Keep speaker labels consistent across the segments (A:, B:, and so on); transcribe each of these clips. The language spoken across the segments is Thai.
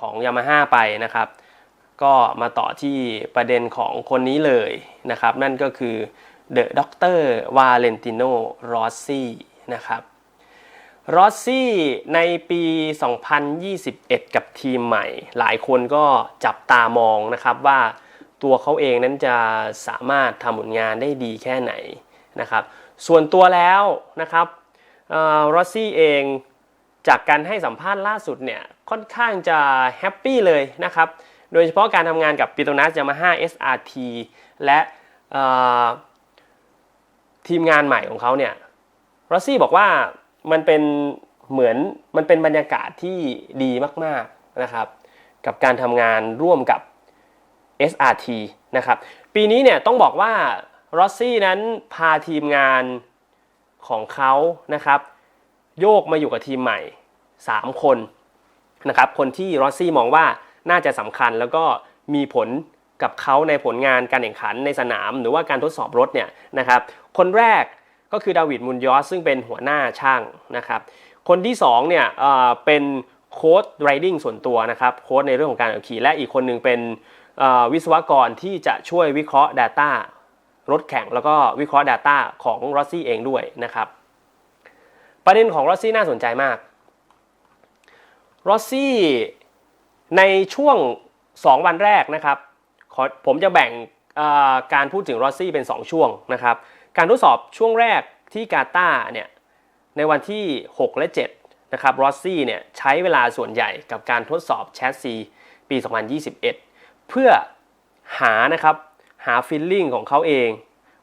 A: ของยามาฮ่าไปนะครับ ก็มาต่อที่ประเด็นของคนนี้เลยนะครับ นั่นก็คือเดอะด็อกเตอร์วาเลนติโนรอสซี่นะครับรอสซี่ในปี 2021 กับทีมใหม่ หลายคนก็จับตามองนะครับว่าตัวเขาเองนั้นจะสามารถทำผลงานได้ดีแค่ไหนนะครับ ส่วนตัวแล้วนะครับรอสซี่เอง จากการให้สัมภาษณ์ล่าสุดเนี่ยค่อนข้างจะแฮปปี้เลยนะครับ โดยเฉพาะการทำงานกับ p ิโตนัสยามาฮ่า SRT และทีมงานใหม่ของเขาเนี่ยรอสซี่บอกว่ามันเป็นเหมือนมันเป็นบรรยากาศที่ดีมากๆนะครับกับการทำงานร่วมกับ SRT นะครับปีนี้เนี่ยต้องบอกว่ารอสซี่นั้นพาทีมงานของเขานะครับ โยกมาอยู่กับทีมใหม่ 3 คนนะครับคนที่รอซี่มองว่าน่าจะสำคัญแล้วก็มีผลกับเขาในผลงานการแข่งขันในสนาม หรือว่าการทดสอบรถเนี่ยนะครับคนแรกก็คือดาวิดมุนยอสซึ่งเป็นหัวหน้าช่างนะครับคนที่2เนี่ยเเป็นโค้ดไรดิ้งส่วนตัวนะครับโค้ดในเรื่องของการขับขี่และอีกคนหนึ่งเป็นวิศวกรที่จะช่วยวิเคราะห์ Data รถแข่งแล้วก็วิเคราะห์ Data ของรอสซี่เองด้วยนะครับ ประเด็นของรอสซี่น่าสนใจมากรอสซี่ในช่วง 2 วันแรกนะครับผมจะแบ่งการพูดถึงรอสซี่เป็น 2 ช่วงนะครับ การทดสอบช่วงแรกที่กาตาเนี่ยในวันที่ 6 และ 7 นะครับรอสซี่เนี่ยใช้เวลาส่วนใหญ่กับการทดสอบแชสซีปี 2021 เพื่อหานะครับหาฟิลลิ่งของเขาเอง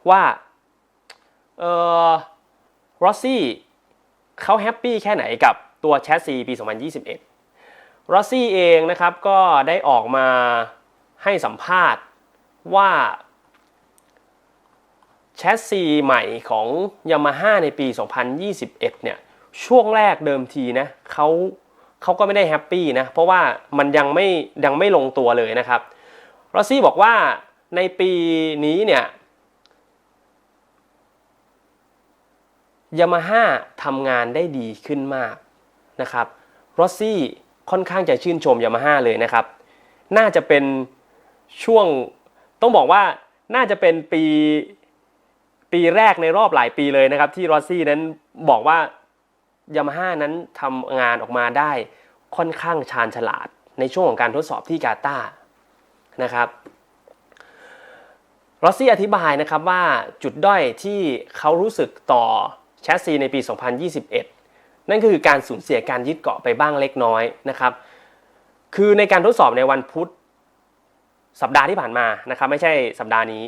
A: ว่าเออรอสซี่ เขาแฮปปี้แค่ไหนกับตัวแชสซีปี 2021รอซี่เองนะครับก็ได้ออกมาให้สัมภาษณ์ว่าแชสซีใหม่ของ Yamaha ในปี 2021 เนี่ยช่วงแรกเดิมทีนะเขาเขาก็ไม่ได้แฮปปี้นะเพราะว่ามันยังไม่ยังไม่ลงตัวเลยนะครับรอซี่บอกว่าในปีนี้เนี่ย ยามาฮ่าทำงานได้ดีขึ้นมากนะครับรอซี่ค่อนข้างจะชื่นชมยามาฮ่าเลยนะครับ น่าจะเป็นช่วงต้องบอกว่าน่าจะเป็นปีปีแรกในรอบหลายปีเลยนะครับ ที่รอซี่นั้นบอกว่ายามาฮ่านั้นทำงานออกมาได้ค่อนข้างชาญฉลาดในช่วงของการทดสอบที่กาตาร์นะครับรอซี่อธิบายนะครับว่าจุดด้อยที่เขารู้สึกต่อ แชสซีในปี 2021 นั่นคือการสูญเสียการยึดเกาะไปบ้างเล็กน้อยนะครับ คือในการทดสอบในวันพุธสัปดาห์ที่ผ่านมานะครับไม่ใช่สัปดาห์นี้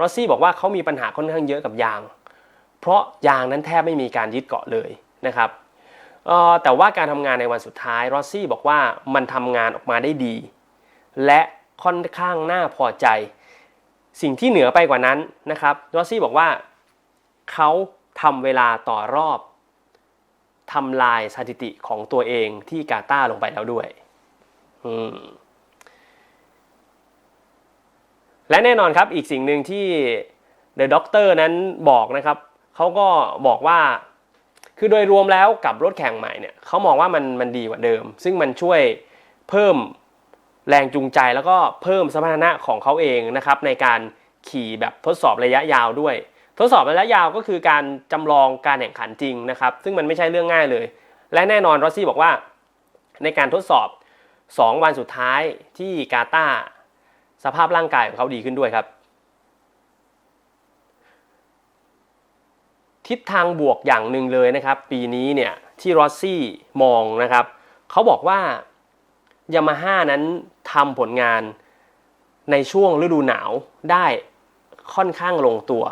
A: รอซี่บอกว่าเขามีปัญหาค่อนข้างเยอะกับยาง เพราะยางนั้นแทบไม่มีการยึดเกาะเลยนะครับแต่ว่าการทำงานในวันสุดท้ายรอซี่บอกว่ามันทำงานออกมาได้ดี และค่อนข้างน่าพอใจ สิ่งที่เหนือไปกว่านั้นนะครับรอซี่บอกว่าเขา ทำเวลาต่อรอบทำลายสถิติของตัวเองที่กาตาลงไปแล้วด้วย และแน่นอนครับอีกสิ่งหนึ่งที่ The Doctor นั้นบอกนะครับ เขาก็บอกว่าคือโดยรวมแล้วกับรถแข่งใหม่เนี่ยเขามองว่ามันมันดีกว่าเดิม ซึ่งมันช่วยเพิ่มแรงจูงใจแล้วก็เพิ่มสมรรถนะของเขาเองนะครับในการขี่แบบทดสอบระยะยาวด้วย ทดสอบระยะยาวก็คือการจำลองการแข่งขันจริงนะครับ ซึ่งมันไม่ใช่เรื่องง่ายเลย และแน่นอนรอซี่บอกว่า ในการทดสอบ 2 วันสุดท้ายที่กาตาสภาพร่างกายของเขาดีขึ้นด้วยครับ ทิศทางบวกอย่างหนึ่งเลยนะครับ ปีนี้เนี่ยที่รอซี่มองนะครับ เขาบอกว่ายามาฮ่านั้นทำผลงานในช่วงฤดูหนาวได้ค่อนข้างลงตัว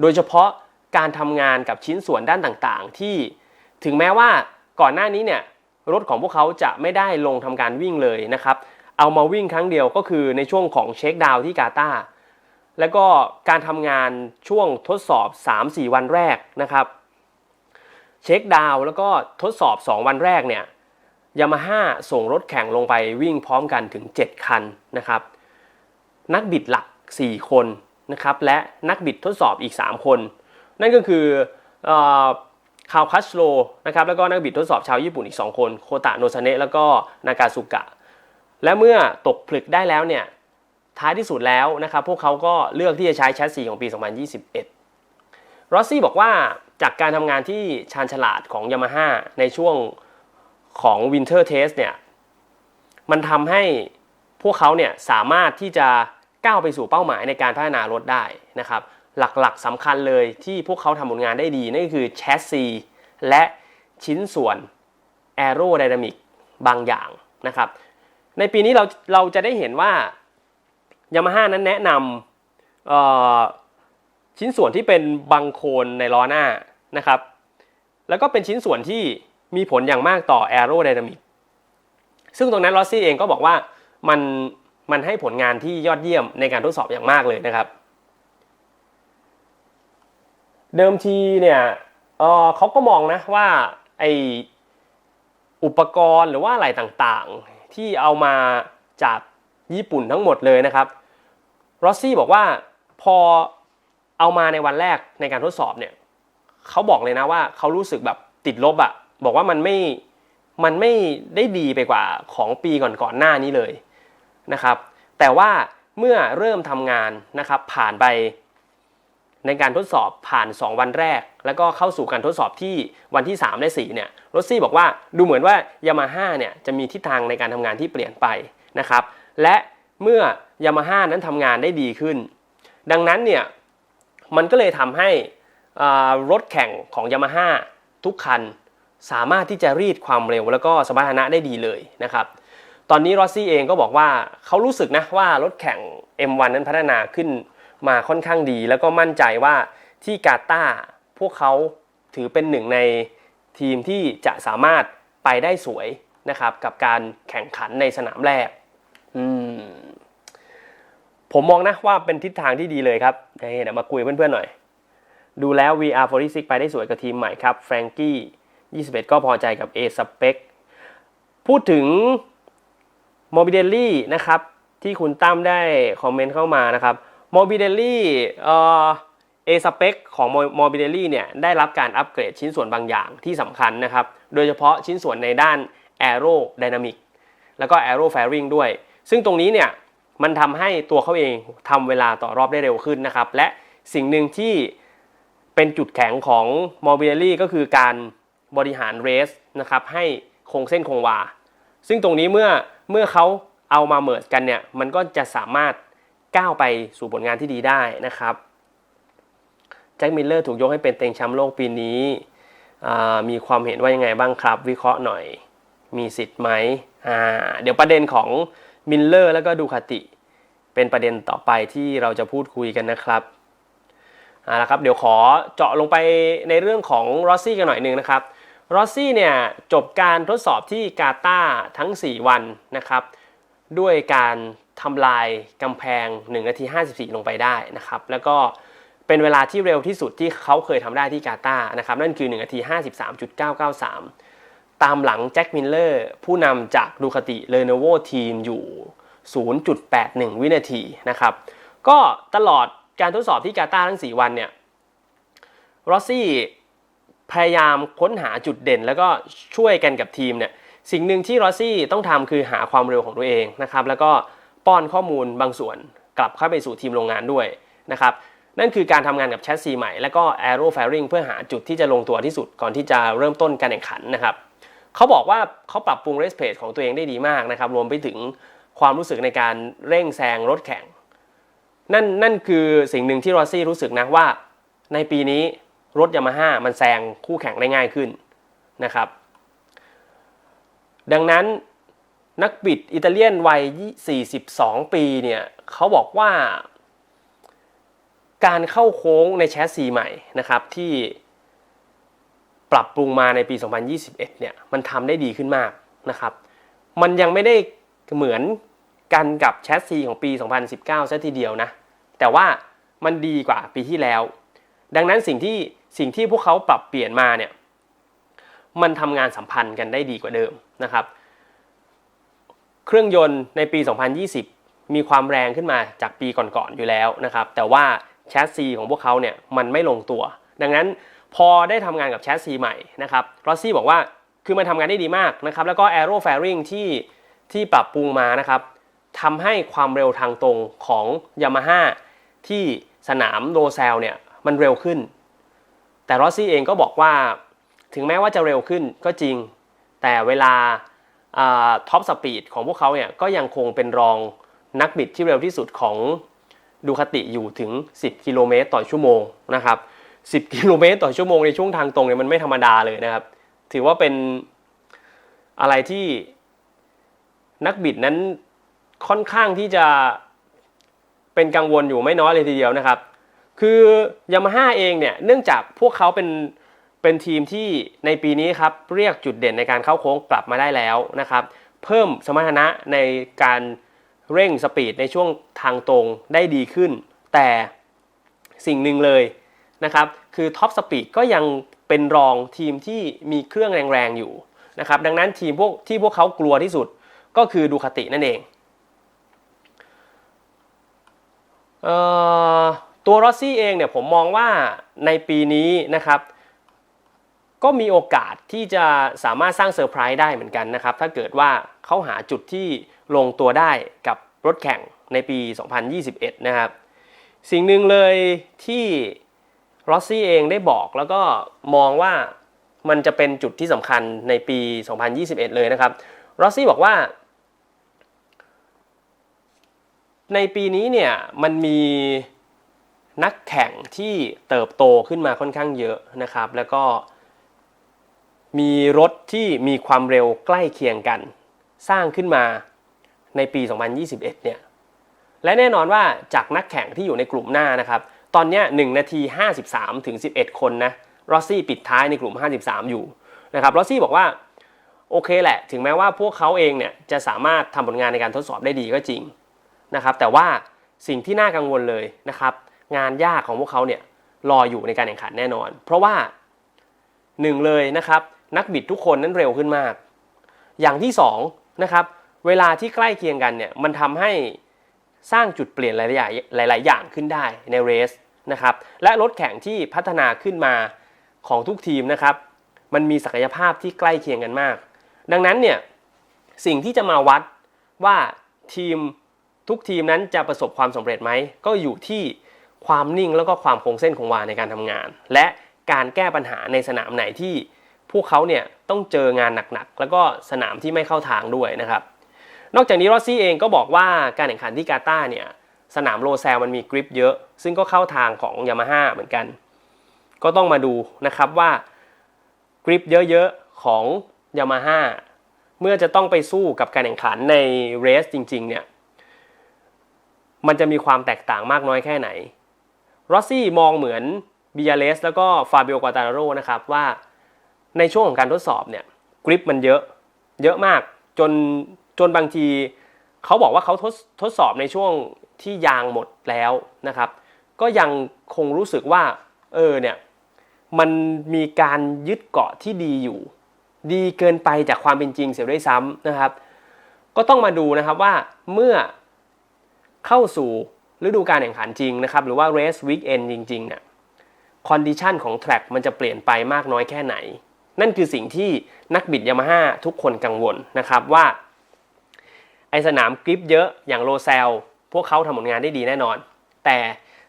A: โดยเฉพาะการทำงานกับชิ้นส่วนด้านต่างๆ ที่ถึงแม้ว่าก่อนหน้านี้เนี่ยรถของพวกเขาจะไม่ได้ลงทำการวิ่งเลยนะครับ เอามาวิ่งครั้งเดียวก็คือในช่วงของเช็คดาวที่กาตาร์แล้วก็การทำงานช่วงทดสอบ 3-4 วันแรกนะครับเช็คดาวแล้วก็ทดสอบ 2 วันแรกเนี่ยยามาฮ่าส่งรถแข่งลงไปวิ่งพร้อมกันถึง 7 คันนะครับ นักบิดหลัก 4 คน นะครับและนักบิดทดสอบอีก 3 คน นั่นก็คือคาวคัสโลนะครับแล้วก็นักบิดทดสอบชาวญี่ปุ่นอีก 2 คน โคตะโนซาเนะแล้วก็นากาสุกะ และเมื่อตกผลึกได้แล้วเนี่ยท้ายที่สุดแล้วนะครับพวกเขาก็เลือกที่จะใช้แชสซีของปี 2021 รอสซี่บอกว่าจากการทำงานที่ชาญฉลาดของ Yamaha ในช่วงของ Winter Test เนี่ยมันทำให้พวกเขาเนี่ยสามารถที่จะ ก้าวไปสู่เป้าหมายในการพัฒนารถได้นะครับหลักๆสำคัญเลยที่พวกเขาทำผลงานได้ดี นั่นก็คือแชสซีและชิ้นส่วนแอโรไดนามิกบางอย่างนะครับในปีนี้เราเราจะได้เห็นว่ายามาฮ่านั้นแนะนำชิ้นส่วนที่เป็นบังโคลนในล้อหน้านะครับแล้วก็เป็นชิ้นส่วนที่มีผลอย่างมากต่อแอโรไดนามิกซึ่งตรงนั้นลอสซี่เองก็บอกว่ามัน มันให้ผลงานที่ยอดเยี่ยมในการทดสอบอย่างมากเลยนะครับ เดิมทีเนี่ยเออเขาก็มองนะว่าไออุปกรณ์หรือว่าอะไรต่างๆ ที่เอามาจากญี่ปุ่นทั้งหมดเลยนะครับรอซี่บอกว่าพอเอามาในวันแรกในการทดสอบเนี่ยเขาบอกเลยนะว่าเขารู้สึกแบบติดลบอะบอกว่ามันไม่มันไม่ได้ดีไปกว่าของปีก่อนๆหน้านี้เลย นะครับ แต่ว่าเมื่อเริ่มทำงานนะครับผ่านไปในการทดสอบผ่าน 2 วันแรก แล้วก็เข้าสู่การทดสอบที่วันที่ 3 และ4เนี่ยรซี่บอกว่าดูเหมือนว่ายามาฮ่าเนี่ยจะมีทิศทางในการทำงานที่เปลี่ยนไปนะครับ และเมื่อยามาฮ่านั้นทำงานได้ดีขึ้น ดังนั้นเนี่ยมันก็เลยทำให้รถแข่งของยามาฮ่าทุกคัน สามารถที่จะรีดความเร็ว แล้วก็สมรรถนะได้ดีเลยนะครับ ตอนนี้รอซี่เองก็บอกว่าเขารู้สึกนะว่ารถแข่ง M1 นั้นพัฒนาขึ้นมาค่อนข้างดี แล้วก็มั่นใจว่าที่กาตาร์พวกเขาถือเป็นหนึ่งในทีมที่จะสามารถไปได้สวยนะครับ กับการแข่งขันในสนามแรกผมมองนะว่าเป็นทิศทางที่ดีเลยครับเฮ้ยเดี๋ยวมาคุยเพื่อนๆหน่อย ดูแล้ว VR46 ไปได้สวยกับทีมใหม่ครับแฟรงกี้ 21 ก็พอใจกับ A Spec พูดถึง m o b i d e l l y นะครับที่คุณตั้มได้คอมเมนต์เข้ามานะครับ m o b i d e l l y เอ่อ A Spec ของ m o b i d e l l y เนี่ยได้รับการอัปเกรดชิ้นส่วนบางอย่างที่สำคัญนะครับ โดยเฉพาะชิ้นส่วนในด้าน Aero Dynamic แล้วก็ Aero Fairing ด้วย ซึ่งตรงนี้เนี่ยมันทำให้ตัวเขาเองทำเวลาต่อรอบได้เร็วขึ้นนะครับ และสิ่งหนึ่งที่เป็นจุดแข็งของ m o b i l y ก็คือการบริหารเรสนะครับให้คงเส้นคงวา ซึ่งตรงนี้เมื่อเมื่อเขาเอามาเมิร์จกันเนี่ยมันก็จะสามารถก้าวไปสู่ผลงานที่ดีได้นะครับแจ็คมิลเลอร์ถูกยกให้เป็นเต็งแชมป์โลกปีนี้ มีความเห็นว่ายังไงบ้างครับ วิเคราะห์หน่อย มีสิทธิ์ไหมอ่าเดี๋ยวประเด็นของมิลเลอร์แล้วก็ดูคาติ เป็นประเด็นต่อไปที่เราจะพูดคุยกันนะครับเอาละครับ เดี๋ยวขอเจาะลงไปในเรื่องของรอสซี่กันหน่อยหนึ่งนะครับ รอสซี่เนี่ยจบการทดสอบที่กาตาร์ทั้ง 4 วันนะครับ ด้วยการทำลายกำแพง 1 นาที 54 ลงไปได้นะครับ แล้วก็เป็นเวลาที่เร็วที่สุดที่เขาเคยทำได้ที่กาตาร์นะครับ นั่นคือ 1 นาที 53.993 ตามหลังแจ็คมิลเลอร์ผู้นำจากดูคาติเลโนโวทีมอยู่ 0.81 วินาทีนะครับ ก็ตลอดการทดสอบที่กาตาร์ทั้ง 4 วันเนี่ยรอสซี่ พยายามค้นหาจุดเด่น แล้วก็ช่วยกันกับทีมเนี่ยสิ่งหนึ่งที่รอซี่ต้องทำคือหาความเร็วของตัวเองนะครับแล้วก็ป้อนข้อมูลบางส่วนกลับเข้าไปสู่ทีมโรงงานด้วยนะครับนั่นคือการทำงานกับแชสซีใหม่แล้วก็ Aero Fairing เพื่อหาจุดที่จะลงตัวที่สุดก่อนที่จะเริ่มต้นการแข่งขันนะครับเขาบอกว่าเขาปรับปรุงเรสเพจของตัวเองได้ดีมากนะครับรวมไปถึงความรู้สึกในการเร่งแซงรถแข่ง นั่นนั่นคือสิ่งหนึ่งที่รอซี่รู้สึกนะว่า ในปีนี้ รถยามาฮ่ามันแซงคู่แข่งได้ง่ายขึ้นนะครับ ดังนั้นนักบิดอิตาเลียนวัย 42 ปีเนี่ยเขาบอกว่า การเข้าโค้งในแชสซีใหม่นะครับที่ปรับปรุงมาในปี 2021 เนี่ยมันทำได้ดีขึ้นมากนะครับ มันยังไม่ได้เหมือนกันกับแชสซีของปี 2019ซะทีเดียวนะ แต่ว่ามันดีกว่าปีที่แล้ว ดังนั้นสิ่งที่ สิ่งที่พวกเขาปรับเปลี่ยนมาเนี่ยมันทำงานสัมพันธ์กันได้ดีกว่าเดิมนะครับ เครื่องยนต์ในปี 2020 มีความแรงขึ้นมาจากปีก่อนๆอยู่แล้วนะครับ แต่ว่าแชสซีของพวกเขาเนี่ยมันไม่ลงตัว ดังนั้นพอได้ทำงานกับแชสซีใหม่นะครับรอสซี่บอกว่าคือมันทำงานได้ดีมากนะครับ แล้วก็ Aero Fairing ที่ที่ปรับปรุงมานะครับทำให้ความเร็วทางตรงของ Yamaha ที่สนามโรเซลเนี่ยมันเร็วขึ้น แต่รอสซี่เองก็บอกว่าถึงแม้ว่าจะเร็วขึ้นก็จริง แต่เวลาท็อปสปีดของพวกเขาเนี่ยก็ยังคงเป็นรองนักบิดที่เร็วที่สุดของดูคติอยู่ถึง 10 กิโลเมตรต่อชั่วโมงนะครับ 10 กิโลเมตรต่อชั่วโมงในช่วงทางตรงเนี่ยมันไม่ธรรมดาเลยนะครับ ถือว่าเป็นอะไรที่นักบิดนั้นค่อนข้างที่จะเป็นกังวลอยู่ไม่น้อยเลยทีเดียวนะครับ คือยามาฮ่าเองเนี่ยเนื่องจากพวกเขาเป็นเป็นทีมที่ในปีนี้ครับเรียกจุดเด่นในการเข้าโค้งกลับมาได้แล้วนะครับ เพิ่มสมรรถนะในการเร่งสปีดในช่วงทางตรงได้ดีขึ้น แต่สิ่งหนึ่งเลยนะครับคือท็อปสปีดก็ยังเป็นรองทีมที่มีเครื่องแรงๆอยู่นะครับดังนั้นทีมพวกที่พวกเขากลัวที่สุดก็คือดูคตินั่นเองเอ่อ ตัวรอสซี่เองเนี่ยผมมองว่าในปีนี้นะครับ ก็มีโอกาสที่จะสามารถสร้างเซอร์ไพรส์ได้เหมือนกันนะครับ ถ้าเกิดว่าเขาหาจุดที่ลงตัวได้กับรถแข่งในปี 2021 นะครับ สิ่งหนึ่งเลยที่รอสซี่เองได้บอกแล้วก็มองว่ามันจะเป็นจุดที่สำคัญในปี 2021 เลยนะครับรอสซี่บอกว่า ในปีนี้เนี่ยมันมี นักแข่งที่เติบโตขึ้นมาค่อนข้างเยอะนะครับ แล้วก็มีรถที่มีความเร็วใกล้เคียงกัน สร้างขึ้นมาในปี 2021 เนี่ยและแน่นอนว่าจากนักแข่งที่อยู่ในกลุ่มหน้านะครับ ตอนนี้1นาที 53 ถึง 11 คนนะรอสซี่ปิดท้ายในกลุ่ม 53 อยู่นะครับรอสซี่บอกว่าโอเคแหละ ถึงแม้ว่าพวกเขาเองเนี่ยจะสามารถทำผลงานในการทดสอบได้ดีก็จริงนะครับ แต่ว่าสิ่งที่น่ากังวลเลยนะครับ งานยากของพวกเขาเนี่ยรออยู่ในการแข่งขันแน่นอน เพราะว่าหนึ่งเลยนะครับนักบิดทุกคนนั้นเร็วขึ้นมาก อย่างที่สองนะครับเวลาที่ใกล้เคียงกันเนี่ยมันทำให้สร้างจุดเปลี่ยนหลายๆอย่างหลาย ๆ อย่างขึ้นได้ในเรสนะครับและรถแข่งที่พัฒนาขึ้นมาของทุกทีมนะครับ มันมีศักยภาพที่ใกล้เคียงกันมาก ดังนั้นเนี่ยสิ่งที่จะมาวัดว่าทีมทุกทีมนั้นจะประสบความสำเร็จไหมก็อยู่ที่ ความนิ่งแล้วก็ความคงเส้นคงวาในการทำงาน และการแก้ปัญหาในสนามไหนที่พวกเขาเนี่ยต้องเจองานหนักๆ แล้วก็สนามที่ไม่เข้าทางด้วยนะครับ นอกจากนี้รอซี่เองก็บอกว่าการแข่งขันที่กาตาร์เนี่ยสนามโรแซลมันมีกริปเยอะ ซึ่งก็เข้าทางของยามาฮ่าเหมือนกัน ก็ต้องมาดูนะครับว่ากริปเยอะๆของยามาฮ่าเมื่อจะต้องไปสู้กับการแข่งขันในเรสจริงๆเนี่ยมันจะมีความแตกต่างมากน้อยแค่ไหน รอสซี่มองเหมือนบิยาเลสแล้วก็ฟาเบิโอกวาตาโรนะครับว่าในช่วงของการทดสอบเนี่ยกริปมันเยอะเยอะมากจนจนบางทีเขาบอกว่าเขาทดทดสอบในช่วงที่ยางหมดแล้วนะครับ ก็ยังคงรู้สึกว่าเออเนี่ยมันมีการยึดเกาะที่ดีอยู่ ดีเกินไปจากความเป็นจริงเสียด้วยซ้ำนะครับ ก็ต้องมาดูนะครับว่าเมื่อเข้าสู่ ฤดูการแข่งขันจริงนะครับ หรือว่า race weekend จริงๆเนี่ยคอนดิชันของแทร็กมันจะเปลี่ยนไปมากน้อยแค่ไหน นั่นคือสิ่งที่นักบิดยามาฮ่าทุกคนกังวลนะครับว่า ไอสนามกริปเยอะอย่างโรเซลพวกเขาทำผลงานได้ดีแน่นอน แต่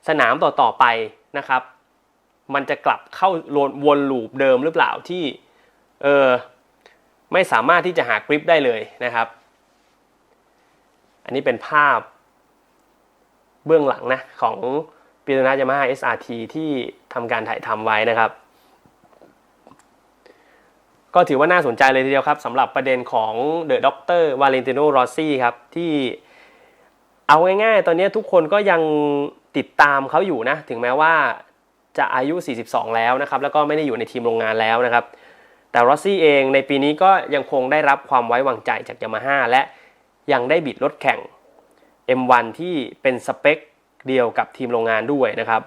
A: สนามต่อๆไปนะครับ มันจะกลับเข้าวนลูปเดิมหรือเปล่าที่เออไม่สามารถที่จะหากริปได้เลยนะครับ อันนี้เป็นภาพ เบื้องหลังนะของปีโตนายามา SRT ที่ทำการถ่ายทำไว้นะครับ ก็ถือว่าน่าสนใจเลยทีเดียวครับสำหรับประเด็นของเดอะด็อกเตอร์วาเลนติโนรอซี่ครับ ที่เอาง่ายๆ ตอนนี้ทุกคนก็ยังติดตามเขาอยู่นะ ถึงแม้ว่าจะอายุ 42 แล้วนะครับ แล้วก็ไม่ได้อยู่ในทีมโรงงานแล้วนะครับ แต่รอซี่เองในปีนี้ก็ยังคงได้รับความไว้วางใจจากยามาฮ่าและยังได้บิดรถแข่ง M1 ที่เป็นสเปคเดียวกับทีมโรงงานด้วยนะครับ